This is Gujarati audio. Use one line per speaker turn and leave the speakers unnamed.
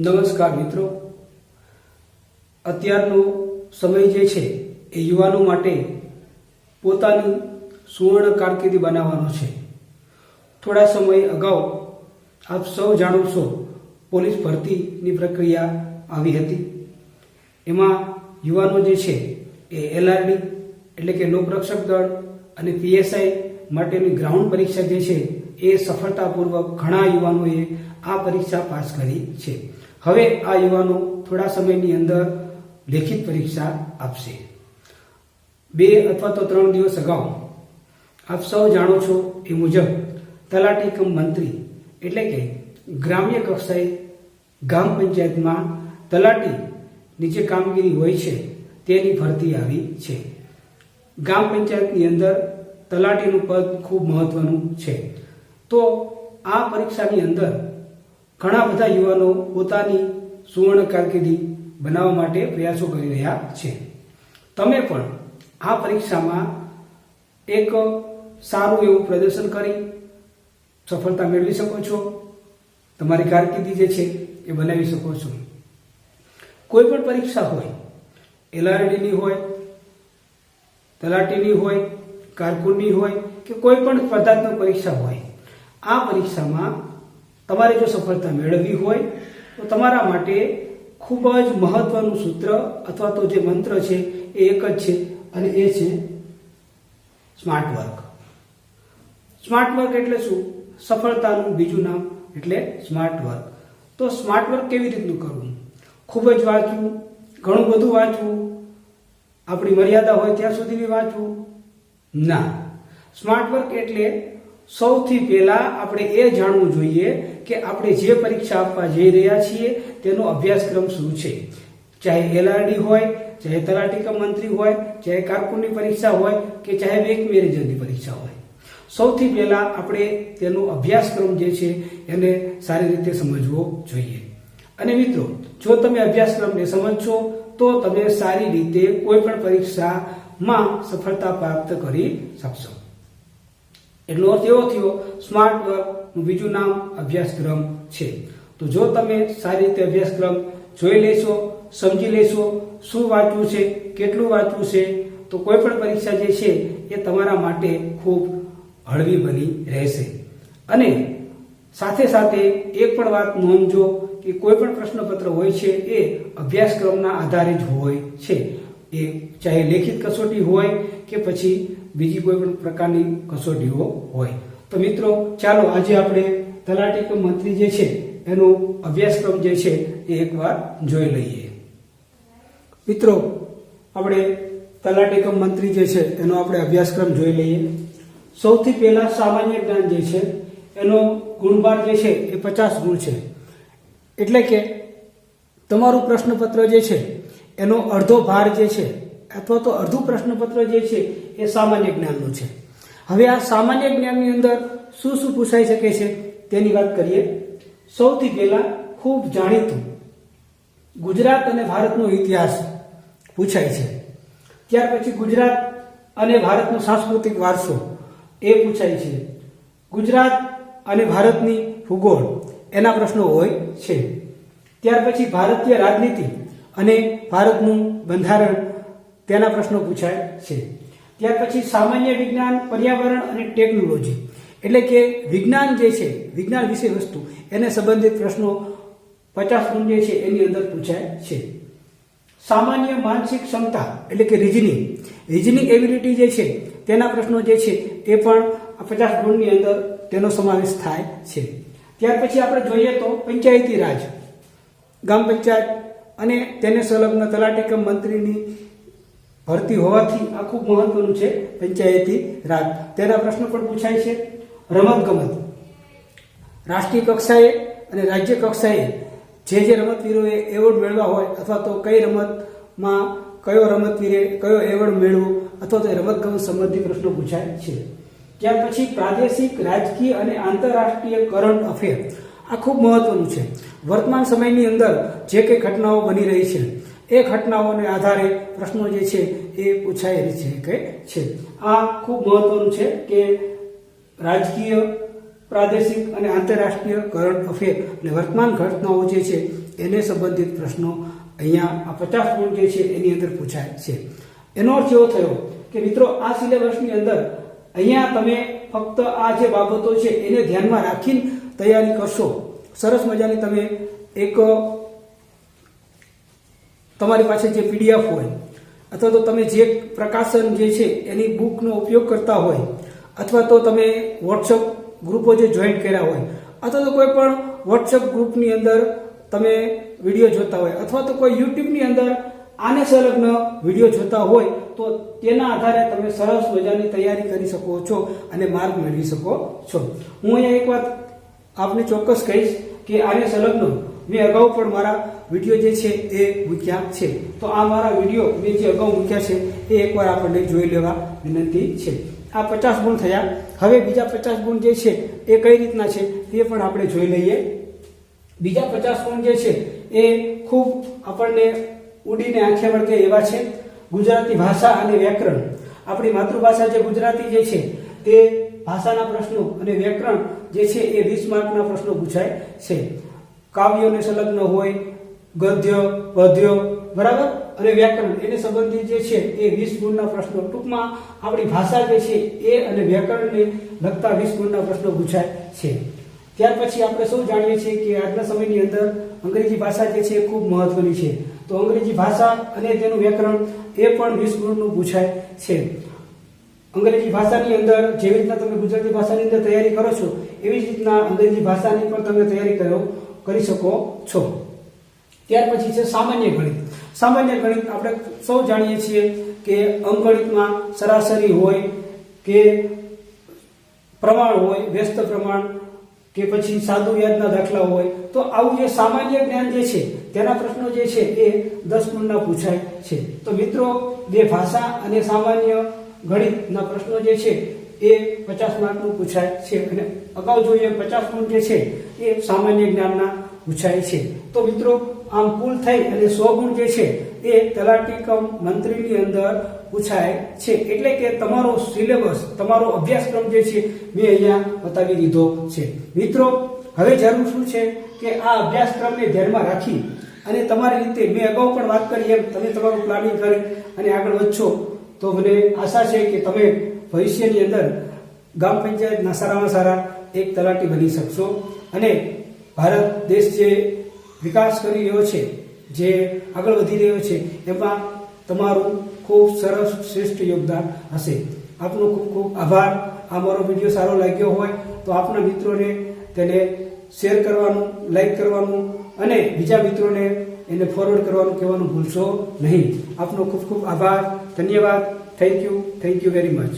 નમસ્કાર મિત્રો. અત્યારનો સમય જે છે એ યુવાનો માટે પોતાની સુવર્ણ કારકિર્દી બનાવવાનો છે. થોડા સમય અગાઉ આપ સૌ જાણો છો પોલીસ ભરતીની પ્રક્રિયા આવી હતી. એમાં યુવાનો જે છે એ એલઆરડી એટલે કે લોકરક્ષક દળ અને પીએસઆઈ માટેની ગ્રાઉન્ડ પરીક્ષા જે છે એ સફળતાપૂર્વક ઘણા યુવાનોએ આ પરીક્ષા પાસ કરી છે. હવે આ યુવાનો થોડા સમયની અંદર લેખિત પરીક્ષા આપશે. બે અથવા તો ત્રણ દિવસ અગાઉ. આપ સૌ જાણો છો એ મુજબ તલાટી કમ મંત્રી એટલે કે ગ્રામ્ય કક્ષાએ ગામ પંચાયતમાં તલાટીની જે કામગીરી હોય છે તેની ભરતી આવી છે. ગામ પંચાયતની અંદર તલાટીનું પદ ખૂબ મહત્વનું છે. તો આ પરીક્ષાની અંદર ઘણા બધા યુવાનો પોતાની સુવર્ણ કારકિર્દી બનાવવા માટે પ્રયાસો કરી રહ્યા છે. તમે પણ આ પરીક્ષામાં એક સારું એવું પ્રદર્શન કરી સફળતા મેળવી શકો છો. તમારી કારકિર્દી જે છે એ બનાવી શકો છો. કોઈ પણ પરીક્ષા હોય, એલઆરડીની હોય, તલાટીની હોય, કારકુનની હોય કે કોઈ પણ સ્પર્ધાત્મક પરીક્ષા હોય, આ પરીક્ષામાં તમારે જો સફળતા મેળવવી હોય, તો તમારા માટે ખૂબ જ મહત્વનું સૂત્ર અથવા તો જે મંત્ર છે, એ એક જ છે અને એ છે સ્માર્ટ વર્ક. સ્માર્ટ વર્ક એટલે શું? સફળતાનું બીજું નામ એટલે સ્માર્ટ વર્ક. તો સ્માર્ટ વર્ક કેવી રીતનું કરવું? ખૂબ જ વાંચવું, ઘણું બધું વાંચવું, આપણી મર્યાદા હોય ત્યાં સુધી બી વાંચવું? ના. સ્માર્ટ વર્ક એટલે સૌથી પહેલા આપણે એ જાણવું જોઈએ કે આપણે જે પરીક્ષા આપવા જઈ રહ્યા છીએ, તેનો અભ્યાસક્રમ શું છે? ચાહે એલઆરડી હોય, ચાહે તલાટી કમ મંત્રી હોય, ચાહે કારકુનની પરીક્ષા હોય કે ચાહે બેંક મેનેજરની પરીક્ષા હોય. સૌથી પહેલા આપણે તેનો અભ્યાસક્રમ જે છે એને સારી રીતે સમજવો જોઈએ. અને મિત્રો, જો તમે અભ્યાસક્રમને સમજશો, તો તમે સારી રીતે કોઈ પણ પરીક્ષામાં સફળતા પ્રાપ્ત કરી શકશો. એટલો અર્થ એવો થયો સ્માર્ટ વર્કનું બીજું નામ અભ્યાસક્રમ છે. તો જો તમે સારી રીતે અભ્યાસક્રમ જોઈ લેશો, સમજી લેશો, શું વાંચવું છે, કેટલું વાંચવું છે, તો કોઈ પણ પરીક્ષા જે છે એ તમારા માટે ખૂબ હળવી બની રહેશે. અને સાથે સાથે એક પણ વાત નોંધજો કે કોઈ પણ પ્રશ્નપત્ર હોય છે એ અભ્યાસક્રમના આધારે જ હોય છે. એ ચાહે લેખિત કસોટી હોય કે પછી બીજી કોઈ પણ પ્રકારની કસોટીઓ હોય. તો મિત્રો, ચાલો આજે આપણે તલાટી મંત્રી જે છે, એનો અભ્યાસક્રમ જે છે, એ એકવાર જોઈ લઈએ. મિત્રો, આપણે તલાટી મંત્રી જે છે, એનો આપણે અભ્યાસક્રમ જોઈ લઈએ. સૌથી પહેલા સામાન્ય જ્ઞાન જે છે, એનો ગુણભાર જે છે, એ પચાસ ગુણ છે. એટલે કે તમારું પ્રશ્નપત્ર જે છે, એનો અડધો ભાર જે છે અથવા તો અડધું પ્રશ્નપત્ર જે છે એ સામાન્ય જ્ઞાનનું છે. હવે આ સામાન્ય જ્ઞાનની અંદર શું શું પૂછાઈ શકે છે તેની વાત કરીએ. સૌથી પહેલા ખૂબ જાણીતું ગુજરાત અને ભારતનો ઇતિહાસ પૂછાય છે. ત્યાર પછી ગુજરાત અને ભારતનો સાંસ્કૃતિક વારસો એ પૂછાય છે. ગુજરાત અને ભારતની ભૂગોળ એના પ્રશ્નો હોય છે. ત્યાર પછી ભારતીય રાજનીતિ અને ભારતનું બંધારણ તેના પ્રશ્નો પૂછાય છે. ત્યાર પછી સામાન્ય વિજ્ઞાન, પર્યાવરણ અને ટેકનોલોજી. એટલે કે વિજ્ઞાન જે છે, વિજ્ઞાન વિશે વસ્તુ, એને સંબંધિત પ્રશ્નો પચાસ ગુણ જે છે, એની અંદર પૂછાય છે. સામાન્ય માનસિક ક્ષમતા, એટલે કે રિઝનિંગ રિઝનિંગ એબિલિટી જે છે, તેના પ્રશ્નો જે છે, એ પણ પચાસ ગુણની અંદર તેનો સમાવેશ થાય છે. ત્યાર પછી આપણે જોઈએ તો પંચાયતી રાજ. ગ્રામ પંચાયત અને તેને સંલગ્ન તલાટી કમ મંત્રીની ભરતી હોવાથી આ ખૂબ મહત્વનું છે પંચાયતી રાજ. તેના પ્રશ્નો પણ પૂછાય છે. રમત ગમત. રાષ્ટ્રીય કક્ષાએ અને રાજ્ય કક્ષાએ જે જે રમતવીરોએ એવોર્ડ મેળવ્યા હોય અથવા તો કઈ રમતમાં કયો રમતવીરે કયો એવોર્ડ મેળવો અથવા તો રમતગમત સંબંધી પ્રશ્નો પૂછાય છે. ત્યાર પછી પ્રાદેશિક, રાજકીય અને આંતરરાષ્ટ્રીય કરંટ અફેર. આ ખૂબ મહત્વનું છે. વર્તમાન સમયની અંદર જે કંઈ ઘટનાઓ બની રહી છે એ ઘટનાઓને આધારે પ્રશ્નો જે છે એ પૂછાયેલી છે કે છે. આ ખૂબ મહત્વનું છે કે રાજકીય, પ્રાદેશિક અને આંતરરાષ્ટ્રીય કરંટ અફેર અને વર્તમાન ઘટનાઓ જે છે એને સંબંધિત પ્રશ્નો અહીંયા આ પચાસ ગુણ જે છે એની અંદર પૂછાય છે. એનો અર્થ એવો થયો કે મિત્રો આ સિલેબસની અંદર અહીંયા તમે ફક્ત આ જે બાબતો છે એને ધ્યાનમાં રાખીને તૈયારી કરશો. સરસ મજાની તમે એક તમારી પાસે જે પીડીએફ હોય, અથવા તો તમે જે પ્રકાશન જે છે એની બુકનો ઉપયોગ કરતા હોય, અથવા તો તમે વોટ્સઅપ ગ્રુપો જે જોઈન કર્યા હોય, અથવા તો કોઈ પણ વોટ્સઅપ ગ્રુપની અંદર તમે વીડિયો જોતા હોય, અથવા તો કોઈ યુટ્યુબની અંદર આને સંલગ્ન વીડિયો જોતા હોય, તો તેના આધારે તમે સરસ મજાની તૈયારી કરી શકો છો અને માર્ગ મેળવી શકો છો. હું અહીંયા એક વાત આપને ચોક્કસ કહીશ કે આને સંલગ્ન મેં અગાઉ પણ મારા વીડિયો જે છે એ મૂક્યા છે. તો આ મારા વીડિયો મેં જે અગાઉ મૂક્યા છે એ એકવાર આપણને જોઈ લેવા વિનંતી છે. આ પચાસ ગુણ થયા. હવે બીજા પચાસ ગુણ જે છે એ કઈ રીતના છે તે પણ આપણે જોઈ લઈએ. બીજા પચાસ ગુણ જે છે એ ખૂબ આપણને ઉડીને આંખે વળગે એવા છે. ગુજરાતી ભાષા અને વ્યાકરણ. આપણી માતૃભાષા જે ગુજરાતી જે છે તે ભાષાના પ્રશ્નો અને વ્યાકરણ જે છે એ વીસ માર્કના પ્રશ્નો પૂછાય છે. કાવ્યોને સંલગ્ન હોય, ગદ્ય, પદ્ય, બરાબર? અને વ્યાકરણ, એને સંબંધિત જે છે એ વીસ ગુણના પ્રશ્નો. ટૂંકમાં આપણી ભાષા જે છે એ અને વ્યાકરણને લગતા વીસ ગુણના પ્રશ્નો પૂછાય છે. ત્યાર પછી આપણે સૌ જાણીએ છીએ કે આજના સમયની અંદર અંગ્રેજી ભાષા જે છે એ ખૂબ મહત્વની છે. તો અંગ્રેજી ભાષા અને તેનું વ્યાકરણ એ પણ વીસ ગુણનું પૂછાય છે. અંગ્રેજી ભાષાની અંદર જેવી રીતના તમે ગુજરાતી ભાષાની અંદર તૈયારી કરો છો, એવી જ રીતના અંગ્રેજી ભાષાની પણ તમે તૈયારી કરો. કરી શકો છો. ત્યાર પછી છે સામાન્ય ગણિત. સામાન્ય ગણિત આપણે સૌ જાણીએ છીએ કે અંકગણિતમાં સરાસરી હોય કે પ્રમાણ હોય, વ્યસ્ત પ્રમાણ કે પછી સાદુ વ્યાજના દાખલા હોય, તો આવું જે સામાન્ય જ્ઞાન જે છે, તેના પ્રશ્નો જે છે એ દસ ગુણના પૂછાય છે. તો મિત્રો, બે ભાષા અને સામાન્ય ગણિતના પ્રશ્નો જે છે એ પચાસ માર્કનું પૂછાય છે. અને અગાઉ જોઈએ પચાસ ગુણ જે છે એ સામાન્ય જ્ઞાનના પૂછાય છે. તો મિત્રો, આમ કુલ થઈ અને સો ગુણ જે છે, એ તલાટી કમ મંત્રીની અંદર પૂછાય છે. એટલે કે તમારો સિલેબસ, તમારો અભ્યાસક્રમ જે છે, મેં અહીંયા બતાવી દીધો છે. મિત્રો, હવે જરૂર શું છે કે આ અભ્યાસક્રમને ધ્યાનમાં રાખી અને તમારી રીતે મેં અગાઉ પણ વાત કરી એમ, તમે તમારું પ્લાનિંગ કરી અને આગળ વધશો, તો મને આશા છે કે તમે ભવિષ્યની અંદર ગામ પંચાયતના સારામાં સારા એક તલાટી બની શકશો. અને ભારત દેશ જે વિકાસ કરી રહ્યો છે, જે આગળ વધી રહ્યો છે, એમાં તમારું ખૂબ સરસ શ્રેષ્ઠ યોગદાન હશે. આપનો ખૂબ ખૂબ આભાર. આ મારો વીડિયો સારો લાગ્યો હોય તો આપના મિત્રોને તેને શેર કરવાનું, લાઈક કરવાનું અને બીજા મિત્રોને એને ફોરવર્ડ કરવાનું કહેવાનું ભૂલશો નહીં. આપનો ખૂબ ખૂબ આભાર. ધન્યવાદ. Thank you thank you very much